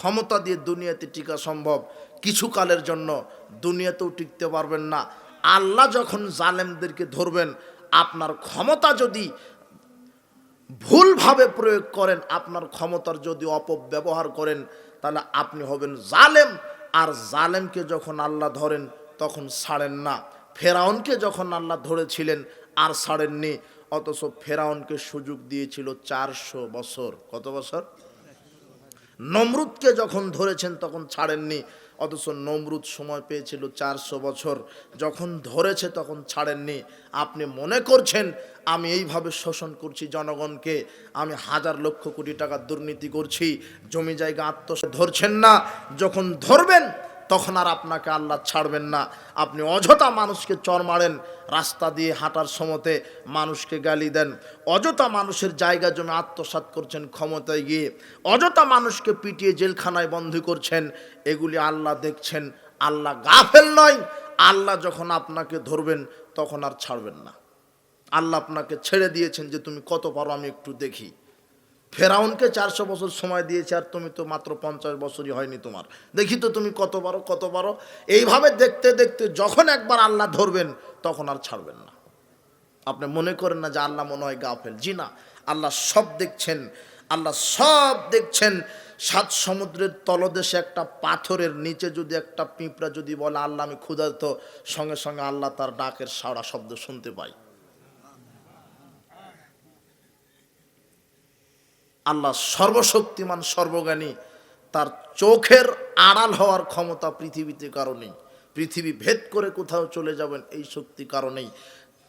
ক্ষমতা দিয়ে দুনিয়াতে টিকা সম্ভব, কিছু কালের জন্য দুনিয়াতেও টিকতে পারবেন না। আল্লাহ যখন জালেমদেরকে ধরবেন, আপনার ক্ষমতা যদি ভুলভাবে প্রয়োগ করেন, আপনার ক্ষমতার যদি অপব্যবহার করেন, তাহলে আপনি হবেন জালেম। আর জালেমকে যখন আল্লাহ ধরেন, তখন ছাড়েন না। ফেরাউনকে যখন আল্লাহ ধরেছিলেন, আর ছাড়েননি। অথচ ফেরাউনকে সুযোগ দিয়েছিল চারশো বছর। কত বছর? নমরুদকে যখন ধরেছেন, তখন ছাড়েননি। অথচ নমরুদ সময় পেয়েছিল চারশো বছর। যখন ধরেছে, তখন ছাড়েননি। আপনি মনে করছেন, আমি এইভাবে শোষণ করছি জনগণকে, আমি হাজার লক্ষ কোটি টাকা দুর্নীতি করছি, জমি জায়গা আত্মস ধরছেন না। যখন ধরবেন তখন আর আপনাকে আল্লাহ ছাড়বেন না। আপনি অযথা মানুষকে চর মারেন, রাস্তা দিয়ে হাঁটার সময়তে মানুষকে গালি দেন। অযথা মানুষের জায়গা জমে আত্মসাৎ করছেন ক্ষমতায় গিয়ে। অযথা মানুষকে পিটিয়ে জেলখানায় বন্দি করছেন, এগুলি আল্লাহ দেখছেন। আল্লাহ গাফেল নয়, আল্লাহ যখন আপনাকে ধরবেন, তখন আর ছাড়বেন না। আল্লাহ আপনাকে ছেড়ে দিয়েছেন যে, তুমি কত পারো আমি একটু দেখি। ফেরাউনকে চারশো বছর সময় দিয়েছে আর তুমি তো মাত্র পঞ্চাশ বছরই হয়নি তোমার। দেখি তো তুমি কত পারো কত পারো এইভাবে দেখতে দেখতে যখন একবার আল্লাহ ধরবেন, তখন আর ছাড়বেন না। আপনি মনে করেন না যে আল্লাহ মনে হয় গাফেল। জি না, আল্লাহ সব দেখছেন, আল্লাহ সব দেখছেন। সাত সমুদ্রের তলদেশে একটা পাথরের নিচে যদি একটা পিঁপড়া যদি বলে, আল্লাহ আমি ক্ষুধার্ত, সঙ্গে সঙ্গে আল্লাহ তার ডাকের সাড়া শব্দ শুনতে পাই আল্লাহ সর্বশক্তিমান, সর্বজ্ঞানী, তার চোখের আড়াল হওয়ার ক্ষমতা পৃথিবীতে কারণেই পৃথিবী ভেদ করে কোথাও চলে যাবেন এই শক্তি কারণেই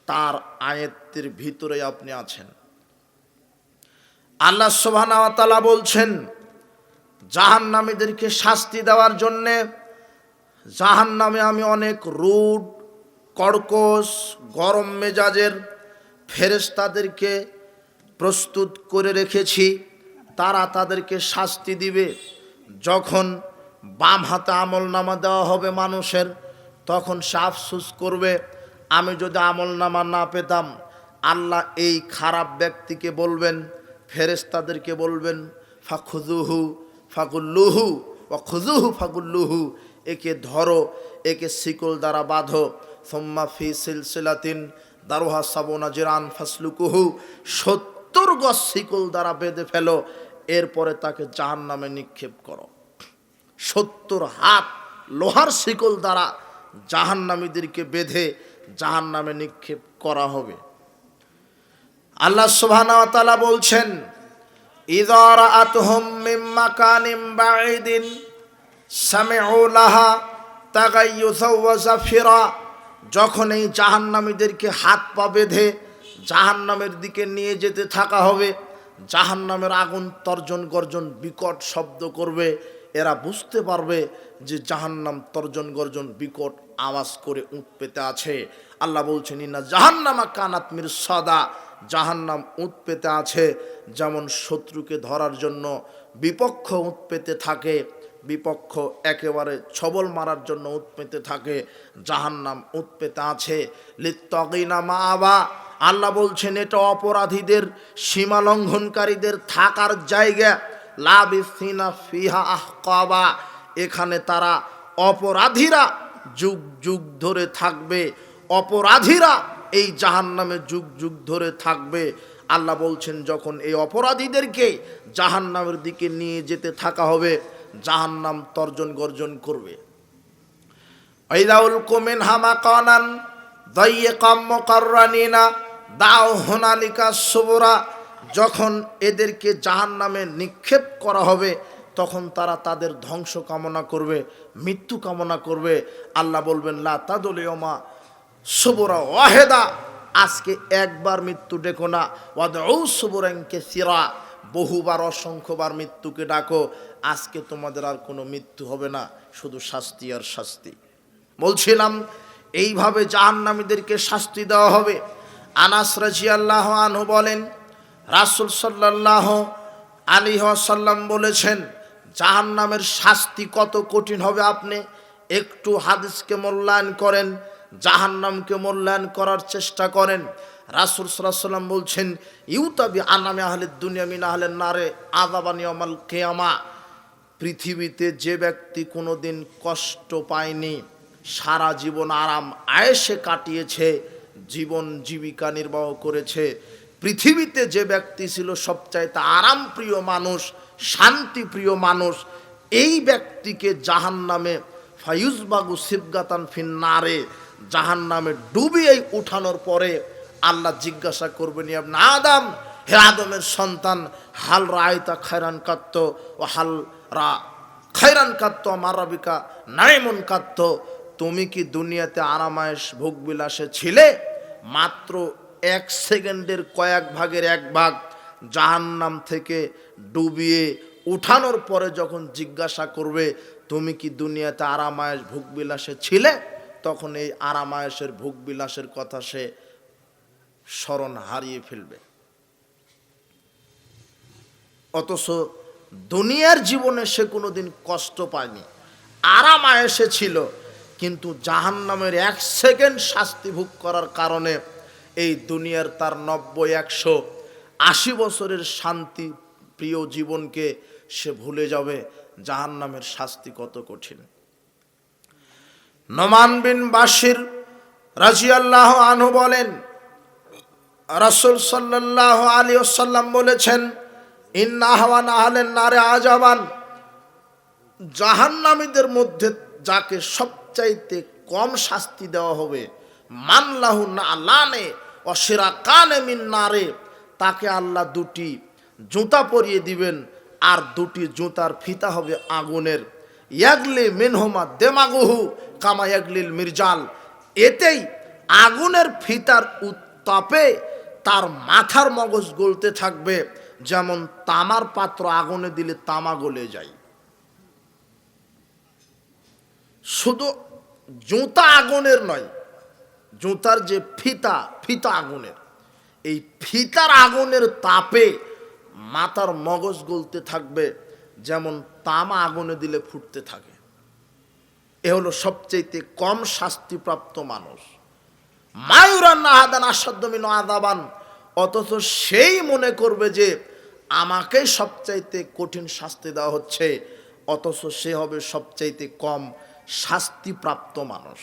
তার আয়ত্তের ভিতরে আপনি আছেন। আল্লাহ সোভানাওয়াতালা বলছেন, জাহান্নামীদেরকে শাস্তি দেওয়ার জন্যে জাহান নামে আমি অনেক রুড কর্কশ, গরম মেজাজের ফেরেস্তাদেরকে প্রস্তুত করে রেখেছি। তারা তাদেরকে শাস্তি দিবে। যখন বাম হাতে আমল নামা দেওয়া হবে মানুষের, তখন সে আফসুস করবে, আমি যদি আমল নামা না পেতাম, আল্লাহ এই খারাপ ব্যক্তিকে বলবেন ফেরেস্তাদেরকে বলবেন ফাখুজুহু ফাগুল্লুহু ও খুজুহু ফাগুল্লুহু, একে ধরো, একে শিকল দ্বারা বাঁধো। সোম্মা ফি সিলসিলাতিন দারোহা সাবোনা জিরান ফাসলুকুহু সত্তর গজ শিকল দ্বারা বেঁধে ফেলো, এরপরে তাকে জাহান নামে নিক্ষেপ করো। সত্তর হাত লোহার শিকল দ্বারা জাহান্নামীদেরকে বেঁধে জাহান নামে নিক্ষেপ করা হবে। আল্লাহ তাআলা বলছেন ইদার আতহুম যখন এই জাহান্নামীদেরকে হাত পা বেঁধে জাহান্নামের দিকে নিয়ে যেতে থাকা হবে। জাহান্নামের আগুন তর্জন গর্জন বিকট শব্দ করবে। এরা বুঝতে পারবে যে জাহান্নাম তর্জন গর্জন বিকট আওয়াজ করে উঁট পেতে আছে। আল্লাহ বলছেন ইনা জাহান্নামা কানাতমির সদা জাহান্নাম উঁট পেতে আছে যেমন শত্রুকে ধরার জন্য বিপক্ষ উঁট পেতে থাকে, বিপক্ষ একেবারে ছবল মারার জন্য উৎপেতে থাকে। জাহান্নাম উৎপেতে আছে। লিত্তগিনা মা আবা। আল্লাহ বলছেন, এটা অপরাধীদের সীমা লঙ্ঘনকারীদের থাকার জায়গা। লাবিসিনা ফিহা আহকাবা। এখানে তারা অপরাধীরা যুগ যুগ ধরে থাকবে। অপরাধীরা এই জাহান্নামে যুগ যুগ ধরে থাকবে। আল্লাহ বলছেন, যখন এই অপরাধীদেরকে জাহান্নামের দিকে নিয়ে যেতে থাকা হবে, জাহান্নাম তর্জন গর্জন করবে। ঐদাউল কুমিন হামা কানান দইয়ে কাম্য কার্রানিনা দাও হোনালিকা সুবরা। যখন এদেরকে জাহান্নামে নিক্ষেপ করা হবে, তখন তারা তাদের ধ্বংস কামনা করবে, মৃত্যু কামনা করবে। আল্লাহ বলবেন, লা তাদলিয়মা সুবরা ওয়াহেদা। আজকে একবার মৃত্যু ডেকো না। ওয়াদউ সুবরাঙ্কে সিরা। বহুবার অসংখ্যবার মৃত্যুকে ডাকো। আজকে তোমাদের আর কোনো মৃত্যু হবে না। শুধু শাস্তি আর শাস্তি। বলছিলাম, এইভাবে জাহান্নামীদেরকে শাস্তি দেওয়া হবে। আনাস রাজি আল্লাহ আনহু বলেন, রাসুল সাল্লাহ আলী সাল্লাম বলেছেন, জাহান্নামের শাস্তি কত কঠিন হবে আপনি একটু হাদিসকে মূল্যায়ন করেন, জাহান্নামকে মূল্যায়ন করার চেষ্টা করেন। রাসুল সাল্লাম বলছেন, ইউতাবি আনামে আহলে দুনিয়া মিন আহলে নারে আদাবানি অমাল কেয়ামা। পৃথিবীতে যে ব্যক্তি কোনোদিন কষ্ট পায়নি, সারা জীবন আরাম আয়েসে কাটিয়েছে জীবন জীবিকা নির্বাহ করেছে। পৃথিবীতে যে ব্যক্তি ছিল সবচাইতে আরামপ্রিয় মানুষ শান্তিপ্রিয় মানুষ, এই ব্যক্তিকে জাহান নামে ফায়ুজবাগু সিবগাতান ফিন্নারে জাহান নামে ডুবিয়ে উঠানোর পরে আল্লাহ জিজ্ঞাসা করবেন না আদাম, হে আদমের সন্তান, হাল রায়তা খায়রান কাত্ত ও হাল রা, খায়রান কাত্ত মারাবিকা নাইমন কাত্ত, তুমি কি দুনিয়াতে আরামায়েশ ভোগবিলাসে ছিলে? মাত্র এক সেকেন্ডের কয়েক ভাগের এক ভাগ জাহান্নাম থেকে ডুবিয়ে উঠানোর পরে যখন জিজ্ঞাসা করবে, তুমি কি দুনিয়াতে আরামায়েশ ভোগবিলাসে ছিলে? তখন এই আরামায়েশের ভোগবিলাসের কথা সে স্মরণ হারিয়ে ফেলবে। অথচ দুনিয়ার জীবনে সে কোনোদিন কষ্ট পায়নি। আরাম আয়েসে ছিল। কিন্তু জাহান নামের এক সেকেন্ড শাস্তি ভোগ করার কারণে এই দুনিয়ার তার নব্বই, একশো আশি বছরের শান্তি প্রিয় জীবনকে সে ভুলে যাবে জাহান নামের শাস্তি কত কঠিন। নমান বিন বাসির রাজিয়াল্লাহ আনহু বলেন, রাসুল সাল্লাহ আলী ওসাল্লাম বলেছেন, ইন্না হাওয়ান আহলেন নারে আজাবান জাহান্নামীদের মধ্যে যাকে সবচাইতে কম শাস্তি দেওয়া হবে। মানলাহু না লানে অসেরা কানে মিন নারে। তাকে আল্লাহ দুটি জুতা পরিয়ে দিবেন, আর দুটি জুতার ফিতা হবে আগুনের। ইয়াগলি মিনহমা দেমাগুহু কামা ইয়াগলিল মির্জাল। এতেই আগুনের ফিতার উত্তাপে তার মাথার মগজ গলতে থাকবে, যেমন তামার পাত্র আগুনে দিলে তামা গলে যায়। শুধু জুতা আগুনের নয়, জুতার যে ফিতা ফিতা আগুনের। এই ফিতার আগুনের তাপে মাথার মগজ গলতে থাকবে, যেমন তামা আগুনে দিলে ফুটতে থাকে। এ হলো সবচেয়ে কম শাস্তিপ্রাপ্ত মানুষ। মায়ুরান আহাদান আসাদ্দমিন আদাবান অথচ সেই মনে করবে যে আমাকেই সবচাইতে কঠিন শাস্তি দেওয়া হচ্ছে, অথচ সে হবে সবচাইতে কম শাস্তিপ্রাপ্ত মানুষ।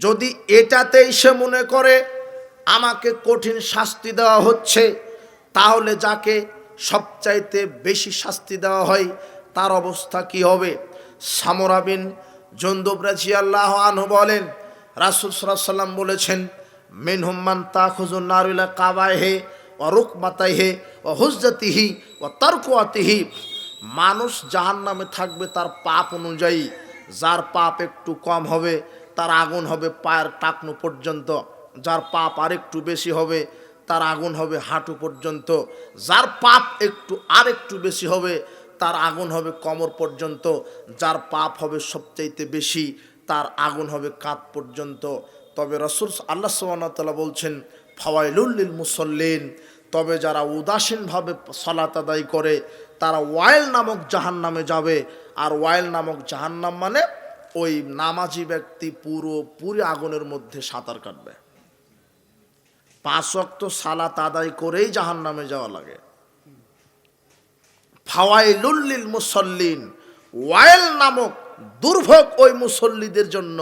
যদি এটাতেই সে মনে করে, আমাকে কঠিন শাস্তি দেওয়া হচ্ছে, তাহলে যাকে সবচাইতে বেশি শাস্তি দেওয়া হয়, তার অবস্থা কি হবে? সামরাবিন জন্দুবরাজি আল্লাহ আনহু বলেন, রাসুল সাল্লাম বলেছেন মিন হুম্মান তাখুজুন নারুলা কাবায় হে ও রুক মাতাই হে ও হুজ্জাতিহি ও মানুষ জাহান নামে থাকবে তার পাপ অনুযায়ী। যার পাপ একটু কম হবে, তার আগুন হবে পায়ের টাকনু পর্যন্ত। যার পাপ আরেকটু বেশি হবে, তার আগুন হবে হাঁটু পর্যন্ত। যার পাপ একটু আর একটু বেশি হবে, তার আগুন হবে কোমর পর্যন্ত। যার পাপ হবে সবচাইতে বেশি, তার আগুন হবে কাঁধ পর্যন্ত। তবে রসুল আল্লাহ সুবাহতাল্লাহ বলছেন ফাওয়াইলুল্লিল মুসল্লিন। তবে যারা উদাসীনভাবে সলাত আদায় করে, তারা ওয়াইল নামক জাহান নামে যাবে। আর ওয়াইল নামক জাহান্নাম মানে ওই নামাজি ব্যক্তি পুরো পুরো আগুনের মধ্যে সাঁতার কাটবে। পাঁচ অক্ত সালাত আদায় করেই জাহান নামে যাওয়া লাগে। ফাওয়াইলুল্লিল মুসল্লিন, ওয়াইল নামক দুর্ভোগ ওই মুসল্লিদের জন্য।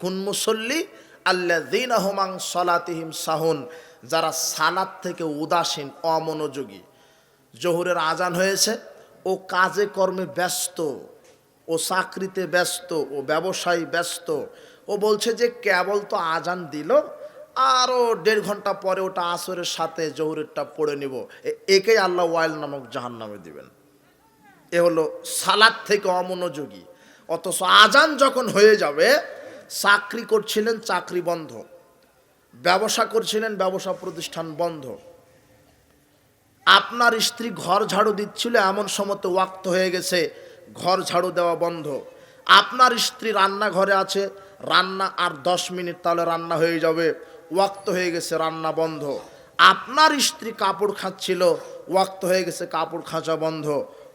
কোন মুসল্লি? আল্লাহ দিন আহমাং সলাতিহিম সাহুন, যারা সালাত থেকে উদাসীন, অমনোযোগী। জহুরের আজান হয়েছে, ও কাজে কর্মে ব্যস্ত, ও চাকরিতে ব্যস্ত, ও ব্যবসায়ী ব্যস্ত। ও বলছে যে, কেবল তো আজান দিল আরও দেড় ঘণ্টা পরে ওটা আসরের সাথে জহুরেরটা পড়ে নিব। একেই আল্লাহ ওয়াইল নামক জাহান নামে দিবেন। এ হলো সালাদ থেকে অমনোযোগী। অথচ আজান যখন হয়ে যাবে চাকরি করছিলেন, চাকরি বন্ধ। ব্যবসা করছিলেন, ব্যবসা প্রতিষ্ঠান বন্ধ। আপনার স্ত্রী ঘর ঝাড়ু দিচ্ছিল, এমন সময় ওয়াক্ত হয়ে গেছে, ঘর ঝাড়ু দেওয়া বন্ধ। আপনার স্ত্রী রান্নাঘরে আছে, রান্না আর দশ মিনিট তাহলে রান্না হয়ে যাবে। ওয়াক্ত হয়ে গেছে, রান্না বন্ধ। আপনার স্ত্রী কাপড় খাচ্ছিল, ওয়াক্ত হয়ে গেছে, কাপড় খাঁচা বন্ধ।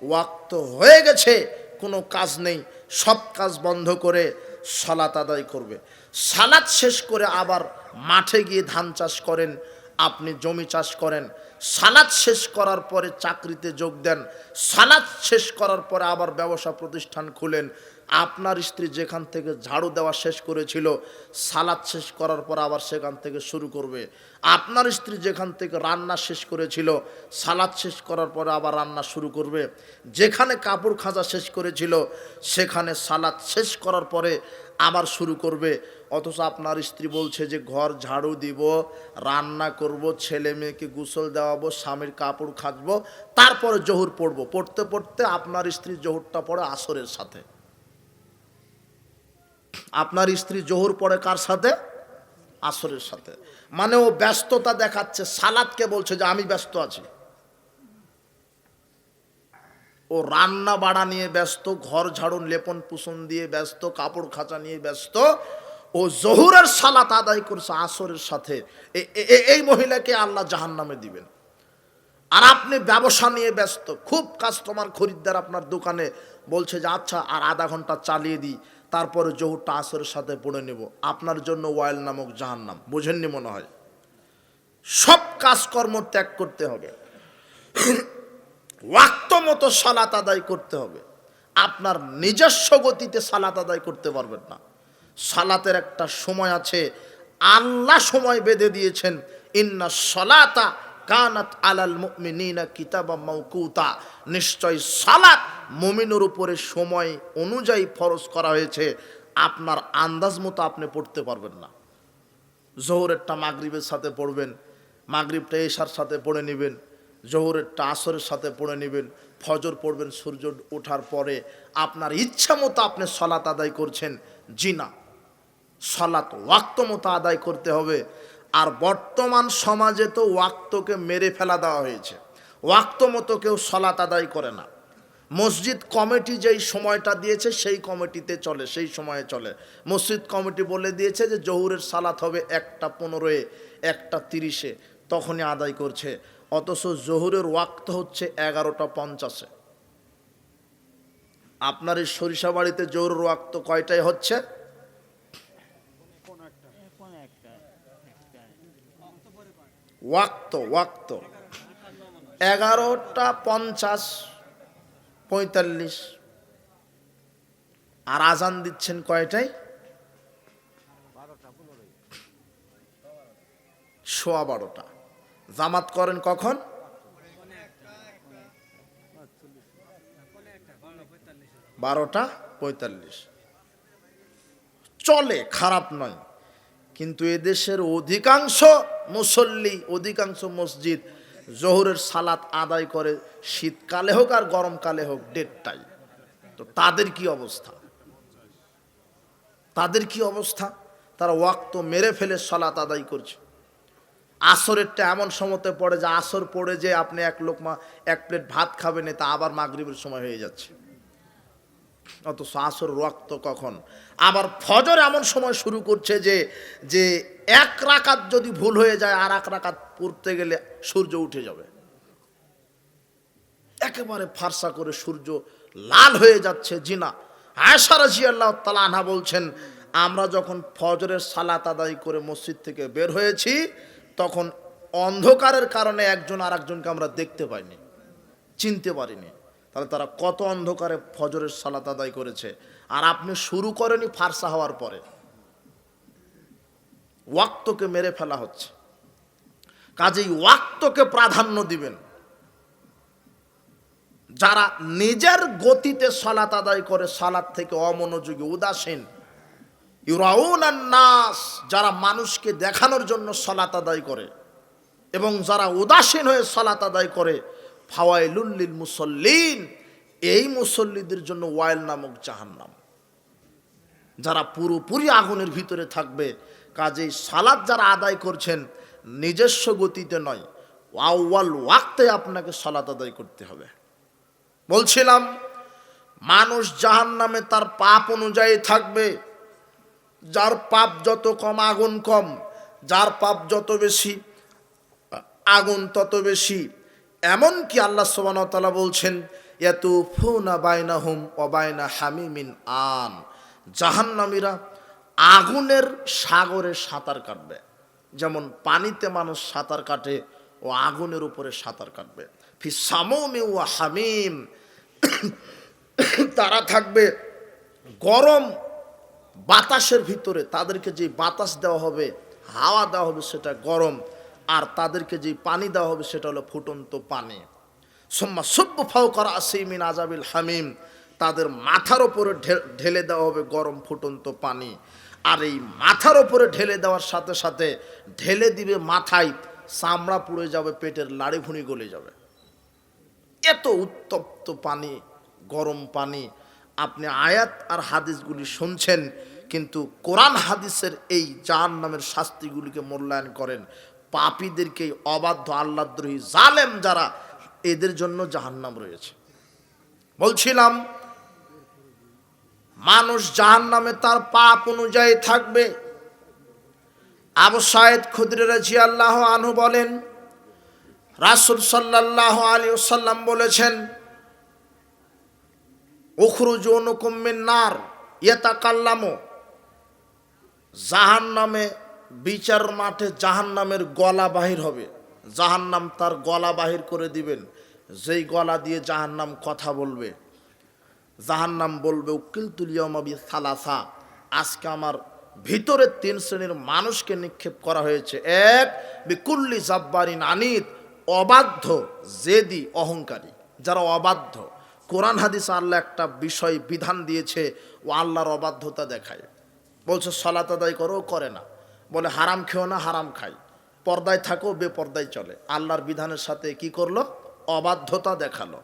ওয়াক্ত হয়ে গেছে, কোনো কাজ নেই। সব কাজ বন্ধ করে সালাত আদায় করবে। সালাত শেষ করে আবার মাঠে গিয়ে ধান চাষ করেন, আপনি জমি চাষ করেন। সালাদ শেষ করার পরে চাকরিতে যোগ দেন। সালাদ শেষ করার পরে আবার ব্যবসা প্রতিষ্ঠান খুলেন। আপনার স্ত্রী যেখান থেকে ঝাড়ু দেওয়া শেষ করেছিল, সালাদ শেষ করার পর আবার সেখান থেকে শুরু করবে। আপনার স্ত্রী যেখান থেকে রান্না শেষ করেছিল, সালাদ শেষ করার পরে আবার রান্না শুরু করবে। যেখানে কাপড় খাঁজা শেষ করেছিল, সেখানে সালাদ শেষ করার পরে আবার শুরু করবে। অথচ আপনার স্ত্রী বলছে যে, ঘর ঝাড়ু দিব, রান্না করব, ছেলে মেয়েকে গোসল দেওয়াবো, স্বামীর কাপড় খাঁচবো তারপরে জহুর পড়ব। পড়তে পড়তে আপনার স্ত্রী জহুরটা পড়ে আসরের সাথে। আপনার স্ত্রী জোহর পড়ে কার সাথে? আসরের সাথে। মানে ও ব্যস্ততা দেখাচ্ছে, সালাদকে বলছে যে আমি ব্যস্ত আছি। ও রান্না বাড়া নিয়ে ব্যস্ত, ঘর ঝাড়ুন, লেপন পুষণ দিয়ে ব্যস্ত, কাপড় খাঁচা নিয়ে ব্যস্ত। ও জহুরের সালাত আদায় করছে আসরের সাথে। এই মহিলাকে আল্লাহ জাহান নামে দিবেন। আর আপনি ব্যবসা নিয়ে ব্যস্ত। খুব কাস্টমার খরিদ্দার আপনার দোকানে বলছে যে আচ্ছা আর আধা ঘণ্টা চালিয়ে দিই। তারপরে জহুরটা আসরের সাথে পড়ে নেব। আপনার জন্য ওয়াইল নামক জাহান্নাম। বোঝেননি মনে হয়? সব কাজকর্ম ত্যাগ করতে হবে। ওয়াক্ত মতো সালাত আদায় করতে হবে। আপনার নিজস্ব গতিতে সালাত আদায় করতে পারবেন না। সালাতের একটা সময় আছে। আল্লাহ সময় বেঁধে দিয়েছেন। ইন্না সলাতা কানাত আলাল মুমিনিনা কিতাবা মাউকুতা নিশ্চয় সালাত মুমিনের উপরে সময় অনুযায়ী ফরজ করা হয়েছে, আপনার আন্দাজ মতো আপনি পড়তে পারবেন না। জোহরেরটা মাগরিবের সাথে পড়বেন, মাগরিবটা এশার সাথে পড়ে নেবেন, জোহরেরটা আসরের সাথে পড়ে নেবেন, ফজর পড়বেন, সূর্য ওঠার পরে আপনার ইচ্ছা মতো আপনি সলাত আদায় করছেন জি না সলাত ওয়াক্ত মতো আদায় করতে হবে। আর বর্তমান সমাজে তো ওয়াক্তকে মেরে ফেলা দেওয়া হয়েছে। ওয়াক্ত মতো কেউ সলাত আদায় করে না। মসজিদ কমিটি যেই সময়টা দিয়েছে, সেই কমিটিতে চলে, সেই সময়ে চলে। মসজিদ কমিটি বলে দিয়েছে যে, জহুরের সালাত হবে একটা পনেরোয়, একটা তিরিশে, তখনই আদায় করছে। অথচ জহুরের ওয়াক্ত হচ্ছে এগারোটা পঞ্চাশে। আপনার এই সরিষা বাড়িতে জহুরের ওয়াক্ত কয়টায় হচ্ছে? ওয়াক্ত ওয়াক্ত। এগারোটা পঞ্চাশ পঁয়তাল্লিশ। আর আজান দিচ্ছেন কয়টায়? সোয়া বারোটা। জামাত করেন কখন? বারোটা পঁয়তাল্লিশ। চলে, খারাপ নয়। কিন্তু এদেশের অধিকাংশ মুসল্লি, অধিকাংশ মসজিদ জোহরের সালাত আদায় করে শীতকালে হোক আর গরমকালে হোক ডেটটাই তো তাদের কি অবস্থা? তাদের কি অবস্থা? তারা ওয়াক্ত মেরে ফেলে সালাত আদায় করছে। আসরেরটা এমন সময়তে পড়ে যে আসর পড়ে যে আপনি এক লোকমা এক প্লেট ভাত খাবেন তা আবার মাগরিবের সময় হয়ে যাচ্ছে। অথচ আসর রক্ত কখন? আবার ফজর এমন সময় শুরু করছে যে যে এক রাকাত যদি ভুল হয়ে যায় আর এক রাকাত পড়তে গেলে সূর্য উঠে যাবে। একেবারে ফারসা করে সূর্য লাল হয়ে যাচ্ছে, জিনা। আয়সা রাজি আল্লাহ তালা আনহা বলছেন, আমরা যখন ফজরের সালাত আদায় করে মসজিদ থেকে বের হয়েছি, তখন অন্ধকারের কারণে একজন আর একজনকে আমরা দেখতে পাইনি, চিনতে পারিনি। তাহলে তারা কত অন্ধকারে ফজরের সালাত আদায় করেছে। আর আপনি শুরু করেনি ফারসা হওয়ার পরে। ওয়াক্তকে মেরে ফেলা হচ্ছে। কাজেই ওয়াক্তকে প্রাধান্য দিবেন। যারা নিজের গতিতে সলাত আদায় করে, সালাত থেকে অমনোযোগী, উদাসীন। ইউরাউন নাস যারা মানুষকে দেখানোর জন্য সলাত আদায় করে এবং যারা উদাসীন হয়ে সলাত আদায় করে ফাওয়াইলুল্লিল মুসল্লিন, এই মুসল্লিদের জন্য ওয়াইল নামক জাহান্নাম। যারা পুরোপুরি আগুনের ভিতরে থাকবে, কাজেই সালাদ যারা আদায় করছেন, নিজস্ব গতিতে নয় ওয়াওয়াল ওয়াক্তে আপনাকে সালাত আদায় করতে হবে। বলছিলাম, মানুষ জাহান নামে তার পাপ অনুযায়ী থাকবে। যার পাপ যত কম, আগুন কম। যার পাপ যত বেশি, আগুন তত বেশি। এমনকি আল্লাহ সোবানতালা বলছেন এতু ফুনা বাইনা হুম অবায়না হামিমিন আন। জাহান্নামীরা আগুনের সাগরে সাঁতার কাটবে। যেমন পানিতে মানুষ সাঁতার কাটে ও আগুনের উপরে সাঁতার কাটবে। ফি সামমে ও হামিম। তারা থাকবে গরম বাতাসের ভিতরে। তাদেরকে যে বাতাস দেওয়া হবে, হাওয়া দেওয়া হবে, সেটা গরম। আর তাদেরকে যে পানি দেওয়া হবে, সেটা হলো ফুটন্ত পানি। সোম্মা সভ্য ফাও করা আসিমিন আজাবিল হামিম। তাদের মাথার ওপরে ঢেলে দেওয়া হবে গরম ফুটন্ত পানি। আর এই মাথার ওপরে ঢেলে দেওয়ার সাথে সাথে ঢেলে দিবে মাথায় চামড়া পুড়ে যাবে, পেটের লাড়ি ভুঁড়ি গলে যাবে। এত উত্তপ্ত পানি, গরম পানি। আপনি আয়াত আর হাদিসগুলি শুনছেন, কিন্তু কোরআন হাদিসের এই জাহান নামের শাস্তিগুলিকে মূল্যায়ন করেন। পাপীদেরকে অবাধ্য আল্লাদ্রোহী জালেম যারা, এদের জন্য জাহান্নাম রয়েছে। বলছিলাম, মানুষ জাহান নামে তার পাপ অনুযায়ী থাকবে। আবু সাইদ খুদরে রাজি আল্লাহ আনহু বলেন রাসুল সাল্লাহ আলী সাল্লাম বলেছেন, উখরুজ অনুকুম্মিন নার ইয়েতা কাল্লামো জাহান নামে বিচার মাঠে জাহান নামের গলা বাহির হবে। জাহান নাম তার গলা বাহির করে দিবেন। যেই গলা দিয়ে জাহান নাম কথা বলবে জাহান নাম বলবে উকিল তুলিয়মাবি সালাসা আজকে আমার ভিতরে তিন শ্রেণির মানুষকে নিক্ষেপ করা হয়েছে। এক, বিকুল্লি জাব্বারিন আনিত। অবাধ্য, জেদি, অহংকারী, যারা অবাধ্য। কোরআন হাদিস আল্লাহ একটা বিষয়, বিধান দিয়েছে, ও আল্লাহর অবাধ্যতা দেখায়। বলছে সলাত আদায় করো করে না। বলে, হারাম খেও না, হারাম খাই। পর্দায় থাকো, বেপর্দায় চলে। আল্লাহর বিধানের সাথে কি করল? অবাধ্যতা দেখাল।